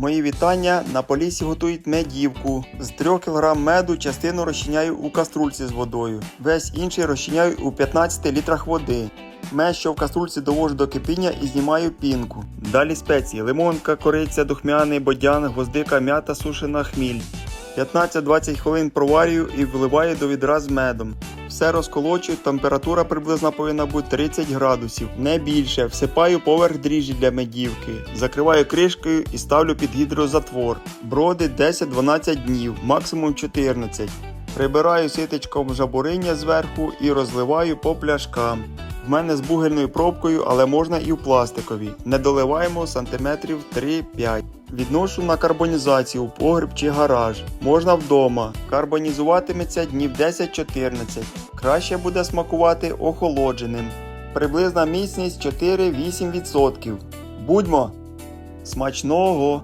Мої вітання на полісі готують медівку. З 3 кг меду частину розчиняю у каструльці з водою. Весь інший розчиняю у 15 літрах води. Мед, що в каструльці довожу до кипіння і знімаю пінку. Далі спеції: лимонка, кориця, духмяний, бодян, гвоздика, м'ята, сушена, хміль. 15-20 хвилин проварюю і вливаю до відра з медом. Все розколочую, температура приблизно повинна бути 30 градусів, не більше. Всипаю поверх дріжджі для медівки, закриваю кришкою і ставлю під гідрозатвор. Броди 10-12 днів, максимум 14. Прибираю ситечком жабуриння зверху і розливаю по пляшкам. В мене з бугельною пробкою, але можна і в пластиковій. Не доливаємо сантиметрів 3-5. Відношу на карбонізацію у погріб чи гараж. Можна вдома. Карбонізуватиметься днів 10-14. Краще буде смакувати охолодженим. Приблизна міцність 4-8%. Будьмо! Смачного!